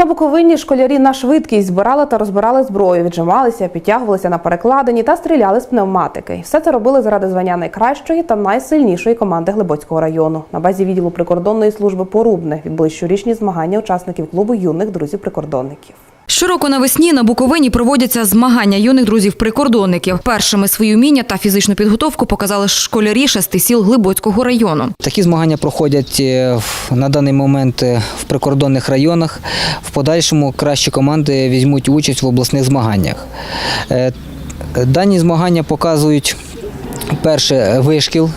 На Буковині школярі на швидкість збирали та розбирали зброю, віджималися, підтягувалися на перекладині та стріляли з пневматики. Все це робили заради звання найкращої та найсильнішої команди Глибоцького району. На базі відділу прикордонної служби Порубне відбули щорічні змагання учасників клубу юних друзів прикордонників. Щороку навесні на Буковині проводяться змагання юних друзів-прикордонників. Першими свої вміння та фізичну підготовку показали школярі шести сіл Глибоцького району. Такі змагання проходять е, на даний момент е, в прикордонних районах. В подальшому кращі команди візьмуть участь в обласних змаганнях. Е, Дані змагання показують. Перше вишкіл,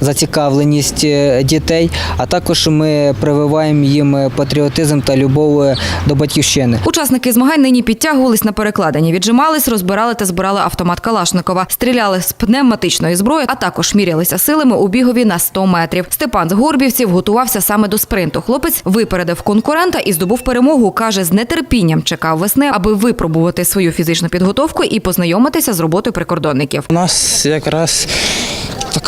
зацікавленість е, дітей, а також ми прививаємо їм патріотизм та любов е, до батьківщини. Учасники змагань нині підтягувались на перекладині, віджимались, розбирали та збирали автомат Калашникова, стріляли з пневматичної зброї, а також мірялися силами у бігові на 100 метрів. Степан з Горбівців готувався саме до спринту. Хлопець випередив конкурента і здобув перемогу. каже, з нетерпінням чекав весни, аби випробувати свою фізичну підготовку і познайомитися з роботою прикордонників. У нас якраз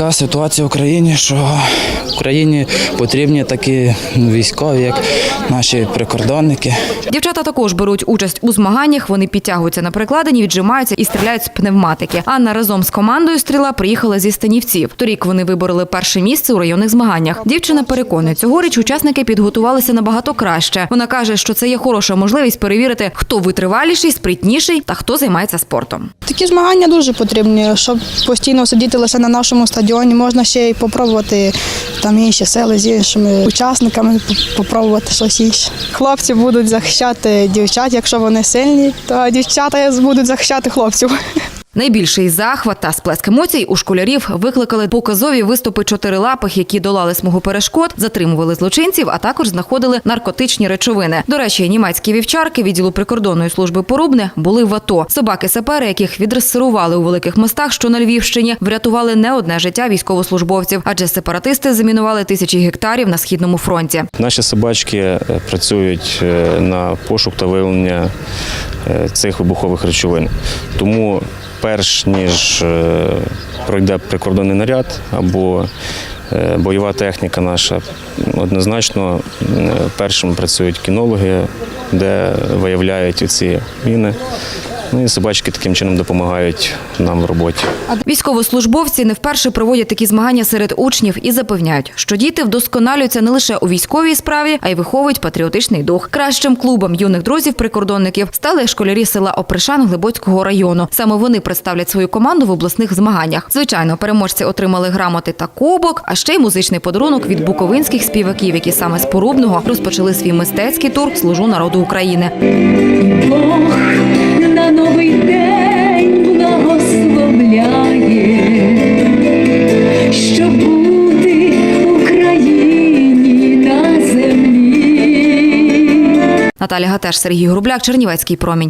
така ситуація в Україні, що в Україні потрібні такі військові, як наші прикордонники. Дівчата також беруть участь у змаганнях. Вони підтягуються на перекладині, віджимаються і стріляють з пневматики. Анна разом з командою стріла приїхала зі станівців. Торік вони вибороли перше місце у районних змаганнях. Дівчина переконує, цьогоріч учасники підготувалися набагато краще. Вона каже, що це є хороша можливість перевірити, хто витриваліший, спритніший та хто займається спортом. Такі змагання дуже потрібні, щоб постійно сидіти лише на нашому стадіоні. Можна ще й попробувати там інші сели з іншими учасниками, попробувати щось інше. Хлопці будуть захищати дівчат, якщо вони сильні, то дівчата будуть захищати хлопців. Найбільший захват та сплеск емоцій у школярів викликали показові виступи чотирилапих, які долали смугу перешкод, затримували злочинців, а також знаходили наркотичні речовини. До речі, німецькі вівчарки відділу прикордонної служби Порубне були в АТО. Собаки-сапери, яких відресирували у великих мостах, що на Львівщині, врятували не одне життя військовослужбовців, адже сепаратисти замінували тисячі гектарів на східному фронті. Наші собачки е, працюють е, на пошук та виявлення е, цих вибухових речовин. Тому, перш ніж е, пройде прикордонний наряд або е, бойова техніка наша, однозначно е, першим працюють кінологи, де виявляють ці міни. Ну і собачки таким чином допомагають нам в роботі. Військовослужбовці не вперше проводять такі змагання серед учнів і запевняють, що діти вдосконалюються не лише у військовій справі, а й виховують патріотичний дух. Кращим клубом юних друзів прикордонників стали школярі села Опришан Глибоцького району. Саме вони представлять свою команду в обласних змаганнях. Звичайно, переможці отримали грамоти та кубок, а ще й музичний подарунок від буковинських співаків, які саме з Порубного розпочали свій мистецький тур Служу народу України. Наталя Гатеш, Сергій Грубляк, Чернівецький промінь.